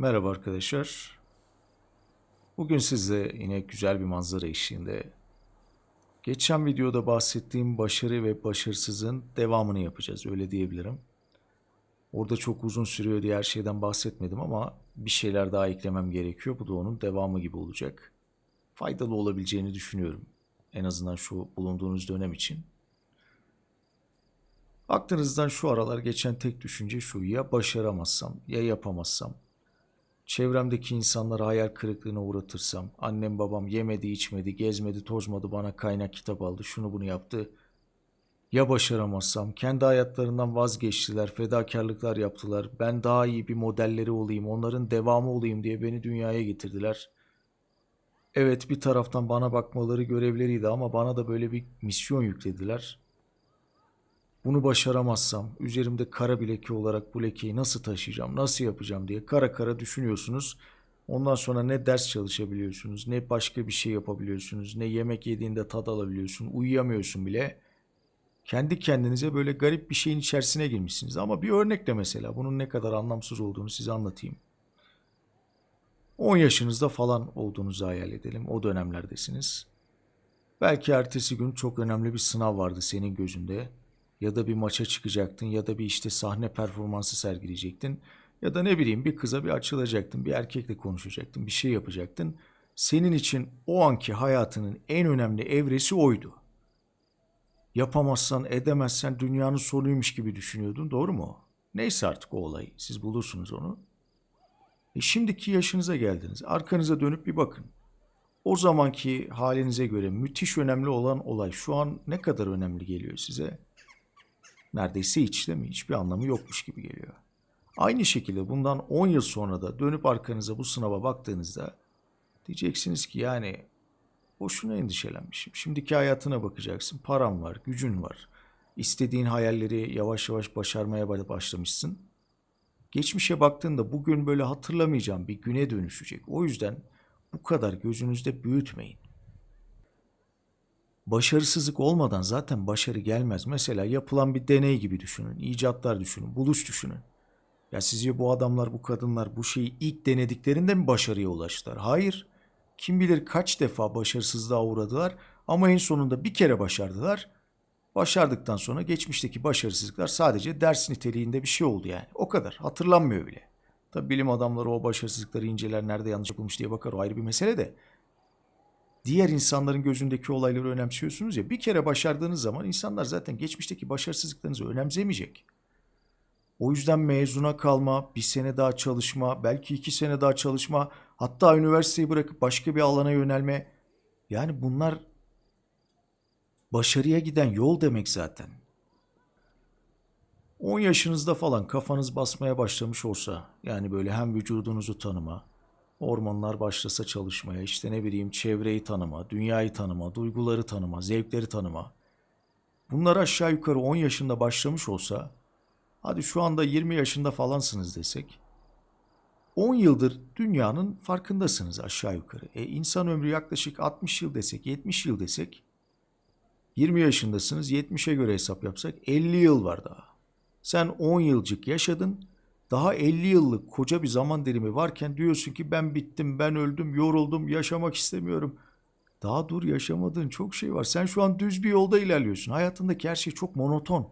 Merhaba arkadaşlar. Bugün size yine güzel bir manzara eşliğinde geçen videoda bahsettiğim başarı ve başarısızın devamını yapacağız öyle diyebilirim. Orada çok uzun sürüyor diye her şeyden bahsetmedim ama bir şeyler daha eklemem gerekiyor. Bu da onun devamı gibi olacak. Faydalı olabileceğini düşünüyorum. En azından şu bulunduğunuz dönem için. Aklınızdan şu aralar geçen tek düşünce şu. Ya başaramazsam, ya yapamazsam. Çevremdeki insanları hayal kırıklığına uğratırsam, annem babam yemedi içmedi, gezmedi tozmadı bana kaynak kitap aldı, şunu bunu yaptı. Ya başaramazsam, kendi hayatlarından vazgeçtiler, fedakarlıklar yaptılar, ben daha iyi bir modelleri olayım, onların devamı olayım diye beni dünyaya getirdiler. Evet bir taraftan bana bakmaları görevleriydi ama bana da böyle bir misyon yüklediler. Bunu başaramazsam üzerimde kara bir leke olarak bu lekeyi nasıl taşıyacağım, nasıl yapacağım diye kara kara düşünüyorsunuz. Ondan sonra ne ders çalışabiliyorsunuz, ne başka bir şey yapabiliyorsunuz, ne yemek yediğinde tad alabiliyorsun, uyuyamıyorsun bile. Kendi kendinize böyle garip bir şeyin içerisine girmişsiniz. Ama bir örnekle mesela bunun ne kadar anlamsız olduğunu size anlatayım. 10 yaşınızda falan olduğunuzu hayal edelim. O dönemlerdesiniz. Belki ertesi gün çok önemli bir sınav vardı senin gözünde. Ya da bir maça çıkacaktın ya da bir işte sahne performansı sergileyecektin. Ya da ne bileyim bir kıza bir açılacaktın, bir erkekle konuşacaktın, bir şey yapacaktın. Senin için o anki hayatının en önemli evresi oydu. Yapamazsan, edemezsen dünyanın sonuymuş gibi düşünüyordun, doğru mu? Neyse artık o olay, siz bulursunuz onu. E şimdiki yaşınıza geldiniz. Arkanıza dönüp bir bakın. O zamanki halinize göre müthiş önemli olan olay şu an ne kadar önemli geliyor size? Neredeyse hiç değil mi? Hiçbir anlamı yokmuş gibi geliyor. Aynı şekilde bundan 10 yıl sonra da dönüp arkanıza bu sınava baktığınızda diyeceksiniz ki yani boşuna endişelenmişim. Şimdiki hayatına bakacaksın. Param var, gücün var. İstediğin hayalleri yavaş yavaş başarmaya başlamışsın. Geçmişe baktığında bugün böyle hatırlamayacağım bir güne dönüşecek. O yüzden bu kadar gözünüzde büyütmeyin. Başarısızlık olmadan zaten başarı gelmez. Mesela yapılan bir deney gibi düşünün, icatlar düşünün, buluş düşünün. Ya sizce bu adamlar, bu kadınlar bu şeyi ilk denediklerinde mi başarıya ulaştılar? Hayır. Kim bilir kaç defa başarısızlığa uğradılar ama en sonunda bir kere başardılar. Başardıktan sonra geçmişteki başarısızlıklar sadece ders niteliğinde bir şey oldu yani. O kadar. Hatırlanmıyor bile. Tabi bilim adamları o başarısızlıkları inceler, nerede yanlış yapılmış diye bakar. O ayrı bir mesele de. Diğer insanların gözündeki olayları önemsiyorsunuz ya. Bir kere başardığınız zaman insanlar zaten geçmişteki başarısızlıklarınızı önemsemeyecek. O yüzden mezuna kalma, bir sene daha çalışma, belki iki sene daha çalışma, hatta üniversiteyi bırakıp başka bir alana yönelme. Yani bunlar başarıya giden yol demek zaten. 10 yaşınızda falan kafanız basmaya başlamış olsa, yani böyle hem vücudunuzu tanıma, hormonlar başlasa çalışmaya, işte ne bileyim çevreyi tanıma, dünyayı tanıma, duyguları tanıma, zevkleri tanıma. Bunlar aşağı yukarı 10 yaşında başlamış olsa, hadi şu anda 20 yaşında falansınız desek, 10 yıldır dünyanın farkındasınız aşağı yukarı. E insan ömrü yaklaşık 60 yıl desek, 70 yıl desek, 20 yaşındasınız, 70'e göre hesap yapsak 50 yıl var daha. Sen 10 yılcık yaşadın, daha 50 yıllık koca bir zaman dilimi varken diyorsun ki ben bittim, ben öldüm, yoruldum, yaşamak istemiyorum. Daha dur yaşamadığın çok şey var. Sen şu an düz bir yolda ilerliyorsun. Hayatındaki her şey çok monoton.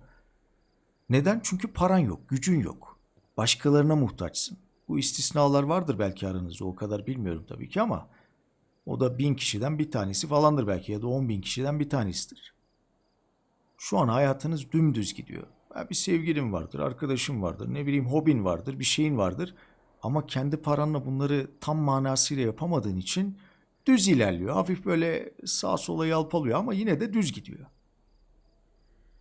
Neden? Çünkü paran yok, gücün yok. Başkalarına muhtaçsın. Bu istisnalar vardır belki aranızda. O kadar bilmiyorum tabii ki ama o da bin kişiden bir tanesi falandır belki ya da on bin kişiden bir tanesidir. Şu an hayatınız dümdüz gidiyor. Bir sevgilin vardır, arkadaşın vardır, ne bileyim hobin vardır, bir şeyin vardır. Ama kendi paranla bunları tam manasıyla yapamadığın için düz ilerliyor. Hafif böyle sağa sola yalpalıyor ama yine de düz gidiyor.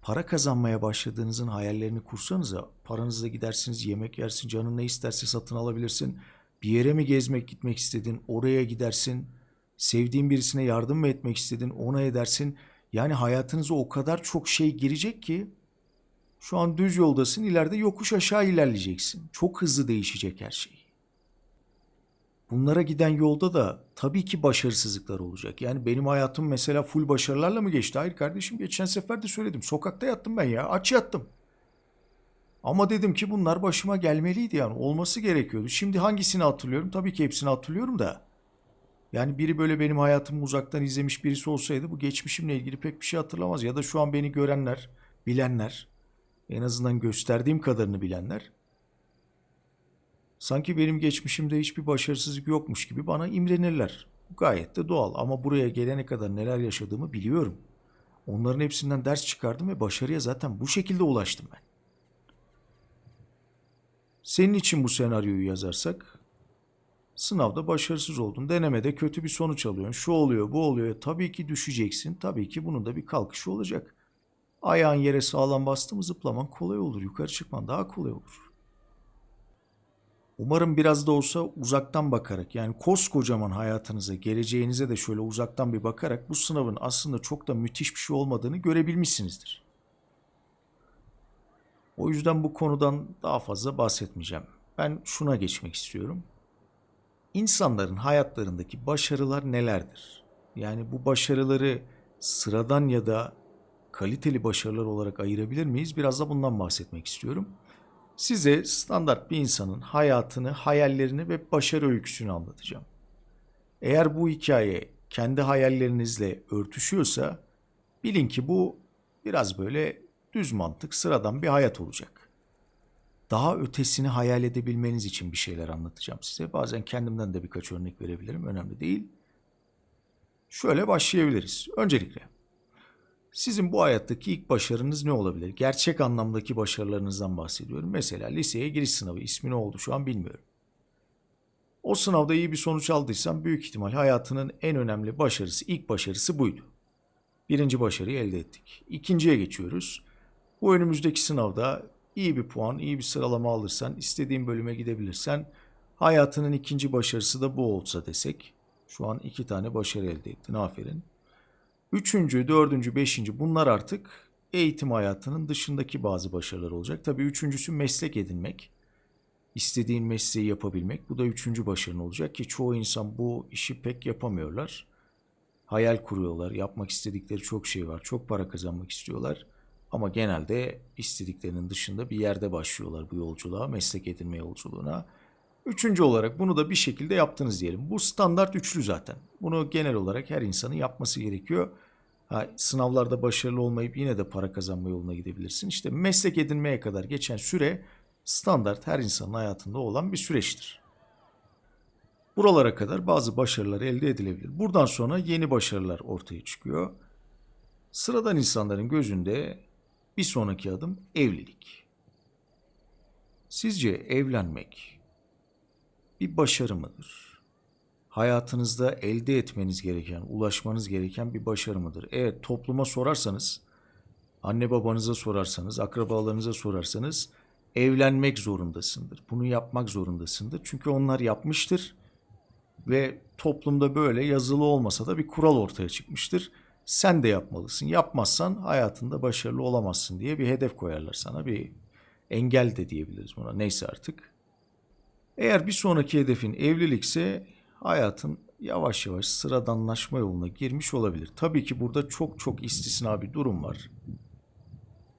Para kazanmaya başladığınızın hayallerini kursanıza paranızla gidersiniz, yemek yersin, canın ne isterse satın alabilirsin. Bir yere mi gezmek gitmek istedin, oraya gidersin. Sevdiğin birisine yardım mı etmek istedin, ona edersin. Yani hayatınıza o kadar çok şey girecek ki şu an düz yoldasın, ileride yokuş aşağı ilerleyeceksin. Çok hızlı değişecek her şey. Bunlara giden yolda da tabii ki başarısızlıklar olacak. Yani benim hayatım mesela full başarılarla mı geçti? Hayır kardeşim geçen sefer de söyledim. Sokakta yattım ben ya. Aç yattım. Ama dedim ki bunlar başıma gelmeliydi yani olması gerekiyordu. Şimdi hangisini hatırlıyorum? Tabii ki hepsini hatırlıyorum da. Yani biri böyle benim hayatımı uzaktan izlemiş birisi olsaydı bu geçmişimle ilgili pek bir şey hatırlamaz. Ya da şu an beni görenler, bilenler, en azından gösterdiğim kadarını bilenler sanki benim geçmişimde hiçbir başarısızlık yokmuş gibi bana imrenirler. Gayet de doğal ama buraya gelene kadar neler yaşadığımı biliyorum. Onların hepsinden ders çıkardım ve başarıya zaten bu şekilde ulaştım ben. Senin için bu senaryoyu yazarsak Sınavda başarısız oldun. Denemede kötü bir sonuç alıyorsun. Şu oluyor, bu oluyor. Tabii ki düşeceksin. Tabii ki bunun da bir kalkışı olacak. Ayağın yere sağlam bastı mı zıplaman kolay olur. Yukarı çıkman daha kolay olur. Umarım biraz da olsa uzaktan bakarak yani koskocaman hayatınıza, geleceğinize de şöyle uzaktan bir bakarak bu sınavın aslında çok da müthiş bir şey olmadığını görebilmişsinizdir. O yüzden bu konudan daha fazla bahsetmeyeceğim. Ben şuna geçmek istiyorum. İnsanların hayatlarındaki başarılar nelerdir? Yani bu başarıları sıradan ya da kaliteli başarılar olarak ayırabilir miyiz? Biraz da bundan bahsetmek istiyorum. Size standart bir insanın hayatını, hayallerini ve başarı öyküsünü anlatacağım. Eğer bu hikaye kendi hayallerinizle örtüşüyorsa bilin ki bu biraz böyle düz mantık, sıradan bir hayat olacak daha ötesini hayal edebilmeniz için bir şeyler anlatacağım size. Bazen kendimden de birkaç örnek verebilirim. Önemli değil. Şöyle başlayabiliriz. Öncelikle sizin bu hayattaki ilk başarınız ne olabilir? Gerçek anlamdaki başarılarınızdan bahsediyorum. Mesela liseye giriş sınavı ismi ne oldu şu an bilmiyorum. O sınavda iyi bir sonuç aldıysan büyük ihtimal hayatının en önemli başarısı, ilk başarısı buydu. Birinci başarıyı elde ettik. İkinciye geçiyoruz. Bu önümüzdeki sınavda iyi bir puan, iyi bir sıralama alırsan, istediğin bölüme gidebilirsen hayatının ikinci başarısı da bu olsa desek. Şu an iki tane başarı elde ettin. Aferin. Üçüncü, dördüncü, beşinci bunlar artık eğitim hayatının dışındaki bazı başarılar olacak. Tabii üçüncüsü meslek edinmek. İstediğin mesleği yapabilmek. Bu da üçüncü başarın olacak ki çoğu insan bu işi pek yapamıyorlar. Hayal kuruyorlar. Yapmak istedikleri çok şey var. Çok para kazanmak istiyorlar. Ama genelde istediklerinin dışında bir yerde başlıyorlar bu yolculuğa, meslek edinme yolculuğuna. Üçüncü olarak bunu da bir şekilde yaptınız diyelim. Bu standart üçlü zaten. Bunu genel olarak her insanın yapması gerekiyor. Ha, sınavlarda başarılı olmayıp yine de para kazanma yoluna gidebilirsin. İşte meslek edinmeye kadar geçen süre standart her insanın hayatında olan bir süreçtir. Buralara kadar bazı başarılar elde edilebilir. Buradan sonra yeni başarılar ortaya çıkıyor. Sıradan insanların gözünde bir sonraki adım evlilik. Sizce evlenmek bir başarı mıdır? Hayatınızda elde etmeniz gereken, ulaşmanız gereken bir başarı mıdır? Evet, topluma sorarsanız, anne babanıza sorarsanız, akrabalarınıza sorarsanız evlenmek zorundasındır. Bunu yapmak zorundasındır. Çünkü onlar yapmıştır ve toplumda böyle yazılı olmasa da bir kural ortaya çıkmıştır sen de yapmalısın. Yapmazsan hayatında başarılı olamazsın diye bir hedef koyarlar sana. Bir engel de diyebiliriz buna. Neyse artık. Eğer bir sonraki hedefin evlilikse hayatın yavaş yavaş sıradanlaşma yoluna girmiş olabilir. Tabii ki burada çok çok istisna bir durum var.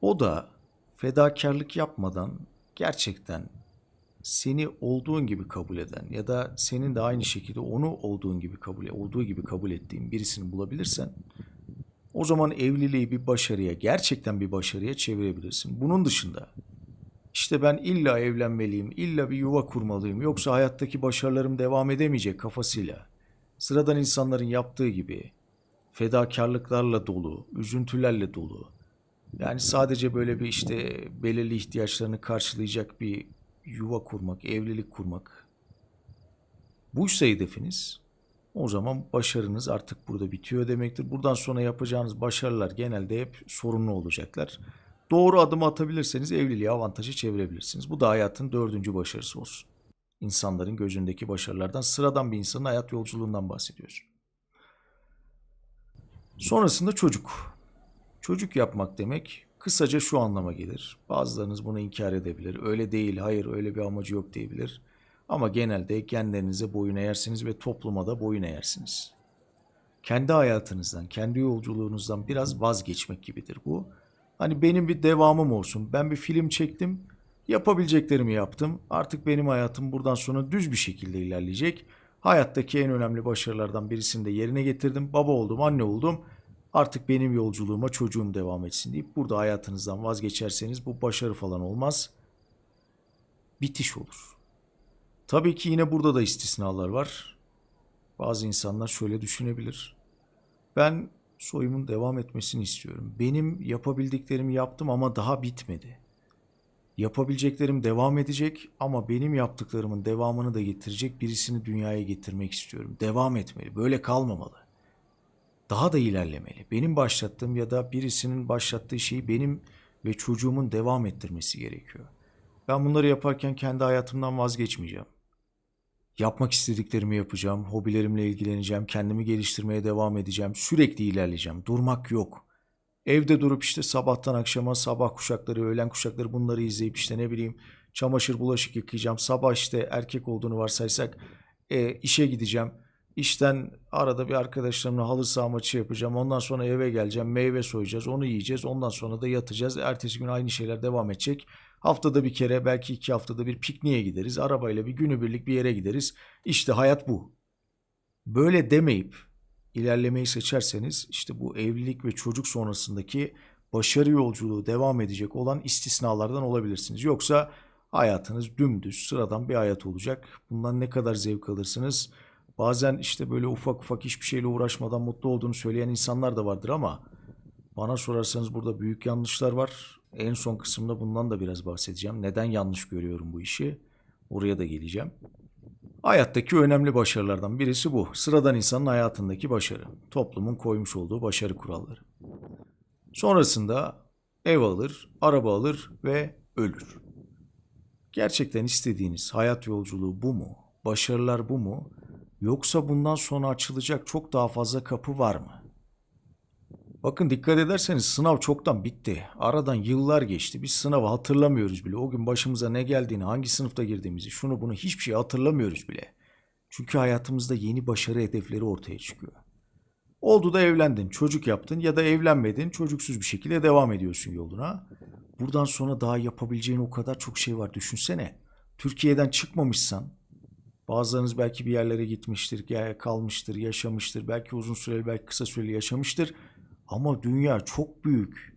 O da fedakarlık yapmadan gerçekten seni olduğun gibi kabul eden ya da senin de aynı şekilde onu olduğun gibi kabul olduğu gibi kabul ettiğin birisini bulabilirsen o zaman evliliği bir başarıya, gerçekten bir başarıya çevirebilirsin. Bunun dışında işte ben illa evlenmeliyim, illa bir yuva kurmalıyım yoksa hayattaki başarılarım devam edemeyecek kafasıyla. Sıradan insanların yaptığı gibi fedakarlıklarla dolu, üzüntülerle dolu. Yani sadece böyle bir işte belirli ihtiyaçlarını karşılayacak bir yuva kurmak, evlilik kurmak. Buysa hedefiniz o zaman başarınız artık burada bitiyor demektir. Buradan sonra yapacağınız başarılar genelde hep sorunlu olacaklar. Doğru adım atabilirseniz evliliği avantajı çevirebilirsiniz. Bu da hayatın dördüncü başarısı olsun. İnsanların gözündeki başarılardan sıradan bir insanın hayat yolculuğundan bahsediyoruz. Sonrasında çocuk. Çocuk yapmak demek kısaca şu anlama gelir. Bazılarınız bunu inkar edebilir. Öyle değil, hayır öyle bir amacı yok diyebilir. Ama genelde kendinize boyun eğersiniz ve topluma da boyun eğersiniz. Kendi hayatınızdan, kendi yolculuğunuzdan biraz vazgeçmek gibidir bu. Hani benim bir devamım olsun. Ben bir film çektim. Yapabileceklerimi yaptım. Artık benim hayatım buradan sonra düz bir şekilde ilerleyecek. Hayattaki en önemli başarılardan birisini de yerine getirdim. Baba oldum, anne oldum. Artık benim yolculuğuma çocuğum devam etsin deyip burada hayatınızdan vazgeçerseniz bu başarı falan olmaz. Bitiş olur. Tabii ki yine burada da istisnalar var. Bazı insanlar şöyle düşünebilir. Ben soyumun devam etmesini istiyorum. Benim yapabildiklerimi yaptım ama daha bitmedi. Yapabileceklerim devam edecek ama benim yaptıklarımın devamını da getirecek birisini dünyaya getirmek istiyorum. Devam etmeli. Böyle kalmamalı. Daha da ilerlemeli. Benim başlattığım ya da birisinin başlattığı şeyi benim ve çocuğumun devam ettirmesi gerekiyor. Ben bunları yaparken kendi hayatımdan vazgeçmeyeceğim. Yapmak istediklerimi yapacağım, hobilerimle ilgileneceğim, kendimi geliştirmeye devam edeceğim, sürekli ilerleyeceğim, durmak yok. Evde durup işte sabahtan akşama sabah kuşakları, öğlen kuşakları bunları izleyip işte ne bileyim çamaşır bulaşık yıkayacağım. Sabah işte erkek olduğunu varsaysak e, işe gideceğim. İşten arada bir arkadaşlarımla halı saha maçı yapacağım. Ondan sonra eve geleceğim. Meyve soyacağız. Onu yiyeceğiz. Ondan sonra da yatacağız. Ertesi gün aynı şeyler devam edecek. Haftada bir kere belki iki haftada bir pikniğe gideriz. Arabayla bir günübirlik bir yere gideriz. İşte hayat bu. Böyle demeyip ilerlemeyi seçerseniz işte bu evlilik ve çocuk sonrasındaki başarı yolculuğu devam edecek olan istisnalardan olabilirsiniz. Yoksa hayatınız dümdüz sıradan bir hayat olacak. Bundan ne kadar zevk alırsınız? Bazen işte böyle ufak ufak hiçbir şeyle uğraşmadan mutlu olduğunu söyleyen insanlar da vardır ama bana sorarsanız burada büyük yanlışlar var. En son kısımda bundan da biraz bahsedeceğim. Neden yanlış görüyorum bu işi? Oraya da geleceğim. Hayattaki önemli başarılardan birisi bu. Sıradan insanın hayatındaki başarı. Toplumun koymuş olduğu başarı kuralları. Sonrasında ev alır, araba alır ve ölür. Gerçekten istediğiniz hayat yolculuğu bu mu? Başarılar bu mu? Yoksa bundan sonra açılacak çok daha fazla kapı var mı? Bakın dikkat ederseniz sınav çoktan bitti. Aradan yıllar geçti. Biz sınavı hatırlamıyoruz bile. O gün başımıza ne geldiğini, hangi sınıfta girdiğimizi, şunu bunu hiçbir şey hatırlamıyoruz bile. Çünkü hayatımızda yeni başarı hedefleri ortaya çıkıyor. Oldu da evlendin, çocuk yaptın ya da evlenmedin, çocuksuz bir şekilde devam ediyorsun yoluna. Buradan sonra daha yapabileceğin o kadar çok şey var. Düşünsene. Türkiye'den çıkmamışsan, bazılarınız belki bir yerlere gitmiştir, kalmıştır, yaşamıştır. Belki uzun süreli, belki kısa süreli yaşamıştır. Ama dünya çok büyük.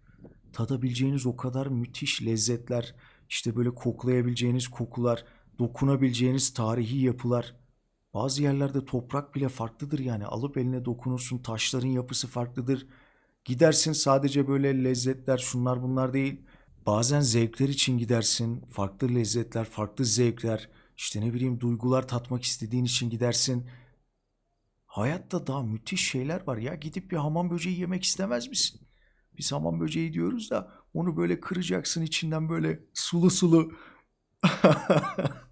Tadabileceğiniz o kadar müthiş lezzetler, işte böyle koklayabileceğiniz kokular, dokunabileceğiniz tarihi yapılar. Bazı yerlerde toprak bile farklıdır yani. Alıp eline dokunursun, taşların yapısı farklıdır. Gidersin sadece böyle lezzetler, şunlar bunlar değil. Bazen zevkler için gidersin. Farklı lezzetler, farklı zevkler, işte ne bileyim duygular tatmak istediğin için gidersin. Hayatta daha müthiş şeyler var ya. Gidip bir hamam böceği yemek istemez misin? Biz hamam böceği diyoruz da onu böyle kıracaksın içinden böyle sulu sulu.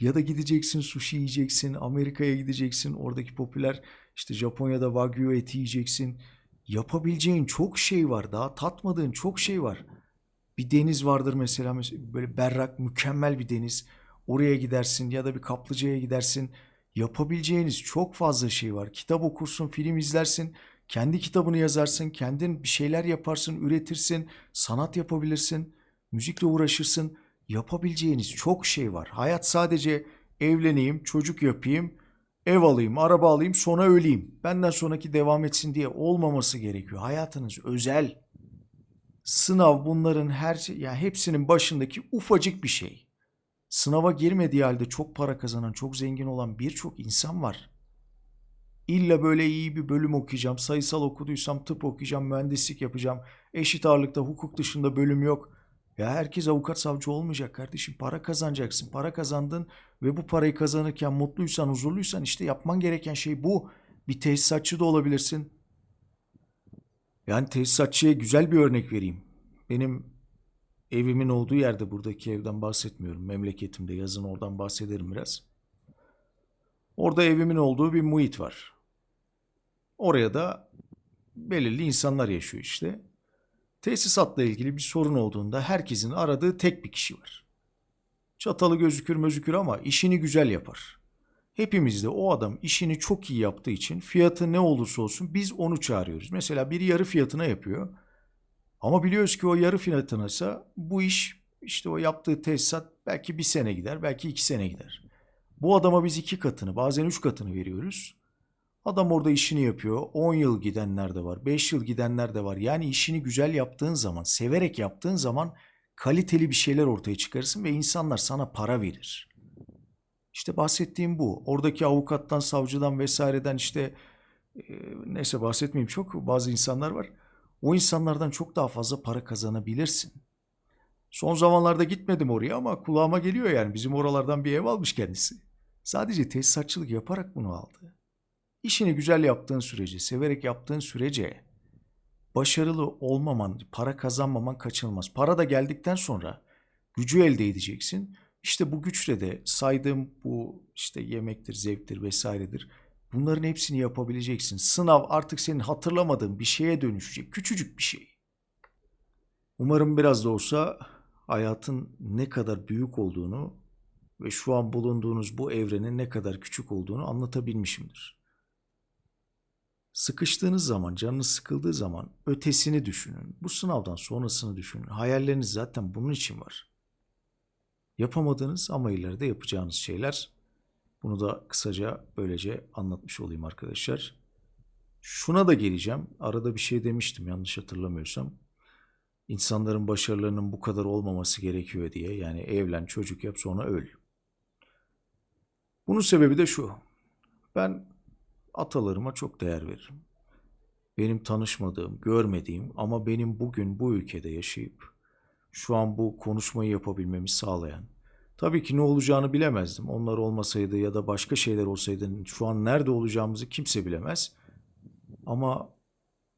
Ya da gideceksin sushi yiyeceksin, Amerika'ya gideceksin, oradaki popüler işte Japonya'da wagyu eti yiyeceksin. Yapabileceğin çok şey var, daha tatmadığın çok şey var. Bir deniz vardır mesela, mes- böyle berrak, mükemmel bir deniz. Oraya gidersin ya da bir kaplıcaya gidersin. Yapabileceğiniz çok fazla şey var. Kitap okursun, film izlersin, kendi kitabını yazarsın, kendin bir şeyler yaparsın, üretirsin, sanat yapabilirsin, müzikle uğraşırsın. Yapabileceğiniz çok şey var. Hayat sadece evleneyim, çocuk yapayım, ev alayım, araba alayım, sonra öleyim. Benden sonraki devam etsin diye olmaması gerekiyor. Hayatınız özel. Sınav bunların her şey, yani hepsinin başındaki ufacık bir şey. Sınava girmediği halde çok para kazanan, çok zengin olan birçok insan var. İlla böyle iyi bir bölüm okuyacağım, sayısal okuduysam tıp okuyacağım, mühendislik yapacağım, eşit ağırlıkta hukuk dışında bölüm yok. Ya herkes avukat savcı olmayacak kardeşim. Para kazanacaksın. Para kazandın ve bu parayı kazanırken mutluysan, huzurluysan işte yapman gereken şey bu. Bir tesisatçı da olabilirsin. Yani tesisatçıya güzel bir örnek vereyim. Benim evimin olduğu yerde buradaki evden bahsetmiyorum. Memleketimde yazın oradan bahsederim biraz. Orada evimin olduğu bir muhit var. Oraya da belirli insanlar yaşıyor işte. Tesisatla ilgili bir sorun olduğunda herkesin aradığı tek bir kişi var. Çatalı gözükür mözükür ama işini güzel yapar. Hepimiz de o adam işini çok iyi yaptığı için fiyatı ne olursa olsun biz onu çağırıyoruz. Mesela biri yarı fiyatına yapıyor. Ama biliyoruz ki o yarı fiyatına ise bu iş işte o yaptığı tesisat belki bir sene gider, belki iki sene gider. Bu adama biz iki katını, bazen üç katını veriyoruz. Adam orada işini yapıyor. 10 yıl gidenler de var, 5 yıl gidenler de var. Yani işini güzel yaptığın zaman, severek yaptığın zaman kaliteli bir şeyler ortaya çıkarırsın ve insanlar sana para verir. İşte bahsettiğim bu. Oradaki avukattan, savcıdan vesaireden işte e, neyse bahsetmeyeyim çok bazı insanlar var. O insanlardan çok daha fazla para kazanabilirsin. Son zamanlarda gitmedim oraya ama kulağıma geliyor yani bizim oralardan bir ev almış kendisi. Sadece tesisatçılık yaparak bunu aldı. İşini güzel yaptığın sürece, severek yaptığın sürece başarılı olmaman, para kazanmaman kaçınılmaz. Para da geldikten sonra gücü elde edeceksin. İşte bu güçle de saydığım bu işte yemektir, zevktir vesairedir. Bunların hepsini yapabileceksin. Sınav artık senin hatırlamadığın bir şeye dönüşecek. Küçücük bir şey. Umarım biraz da olsa hayatın ne kadar büyük olduğunu ve şu an bulunduğunuz bu evrenin ne kadar küçük olduğunu anlatabilmişimdir. Sıkıştığınız zaman, canınız sıkıldığı zaman ötesini düşünün. Bu sınavdan sonrasını düşünün. Hayalleriniz zaten bunun için var. Yapamadığınız ama ileride yapacağınız şeyler. Bunu da kısaca böylece anlatmış olayım arkadaşlar. Şuna da geleceğim. Arada bir şey demiştim yanlış hatırlamıyorsam. İnsanların başarılarının bu kadar olmaması gerekiyor diye. Yani evlen, çocuk yap sonra öl. Bunun sebebi de şu. Ben atalarıma çok değer veririm. Benim tanışmadığım, görmediğim ama benim bugün bu ülkede yaşayıp şu an bu konuşmayı yapabilmemi sağlayan. Tabii ki ne olacağını bilemezdim. Onlar olmasaydı ya da başka şeyler olsaydı şu an nerede olacağımızı kimse bilemez. Ama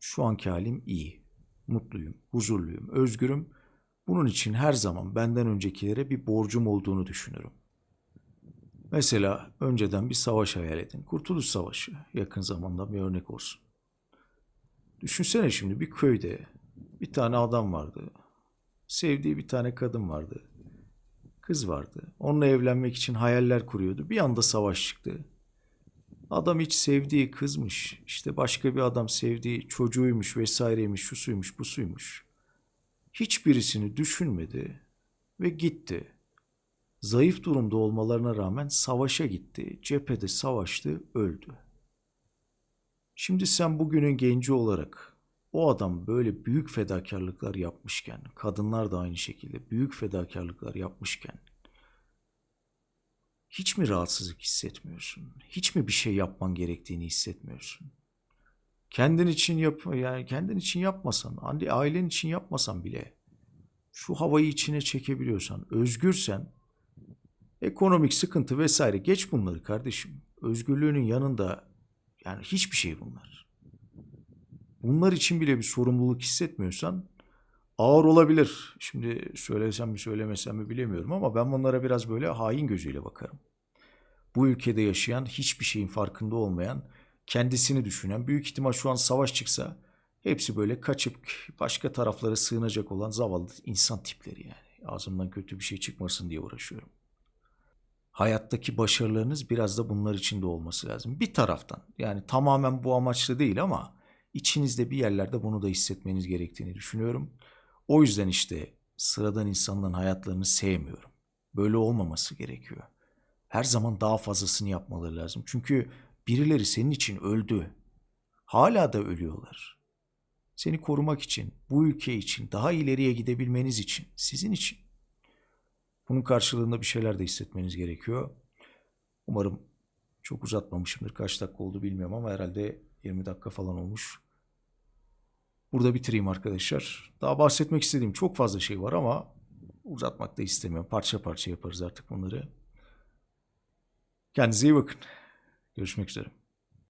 şu anki halim iyi. Mutluyum, huzurluyum, özgürüm. Bunun için her zaman benden öncekilere bir borcum olduğunu düşünürüm. Mesela önceden bir savaş hayal edin. Kurtuluş Savaşı yakın zamanda bir örnek olsun. Düşünsene şimdi bir köyde bir tane adam vardı. Sevdiği bir tane kadın vardı. Kız vardı. Onunla evlenmek için hayaller kuruyordu. Bir anda savaş çıktı. Adam hiç sevdiği kızmış. işte başka bir adam sevdiği çocuğuymuş vesaireymiş, şu suymuş, bu suymuş. Hiçbirisini düşünmedi ve gitti zayıf durumda olmalarına rağmen savaşa gitti, cephede savaştı, öldü. Şimdi sen bugünün genci olarak o adam böyle büyük fedakarlıklar yapmışken, kadınlar da aynı şekilde büyük fedakarlıklar yapmışken hiç mi rahatsızlık hissetmiyorsun? Hiç mi bir şey yapman gerektiğini hissetmiyorsun? Kendin için yap yani kendin için yapmasan, ailen için yapmasan bile şu havayı içine çekebiliyorsan, özgürsen Ekonomik sıkıntı vesaire geç bunları kardeşim. Özgürlüğünün yanında yani hiçbir şey bunlar. Bunlar için bile bir sorumluluk hissetmiyorsan ağır olabilir. Şimdi söylesem mi söylemesem mi bilemiyorum ama ben bunlara biraz böyle hain gözüyle bakarım. Bu ülkede yaşayan, hiçbir şeyin farkında olmayan, kendisini düşünen, büyük ihtimal şu an savaş çıksa hepsi böyle kaçıp başka taraflara sığınacak olan zavallı insan tipleri yani. Ağzımdan kötü bir şey çıkmasın diye uğraşıyorum hayattaki başarılarınız biraz da bunlar içinde olması lazım. Bir taraftan yani tamamen bu amaçlı değil ama içinizde bir yerlerde bunu da hissetmeniz gerektiğini düşünüyorum. O yüzden işte sıradan insanların hayatlarını sevmiyorum. Böyle olmaması gerekiyor. Her zaman daha fazlasını yapmaları lazım. Çünkü birileri senin için öldü. Hala da ölüyorlar. Seni korumak için, bu ülke için, daha ileriye gidebilmeniz için, sizin için. Bunun karşılığında bir şeyler de hissetmeniz gerekiyor. Umarım çok uzatmamışımdır. Kaç dakika oldu bilmiyorum ama herhalde 20 dakika falan olmuş. Burada bitireyim arkadaşlar. Daha bahsetmek istediğim çok fazla şey var ama uzatmak da istemiyorum. Parça parça yaparız artık bunları. Kendinize iyi bakın. Görüşmek üzere.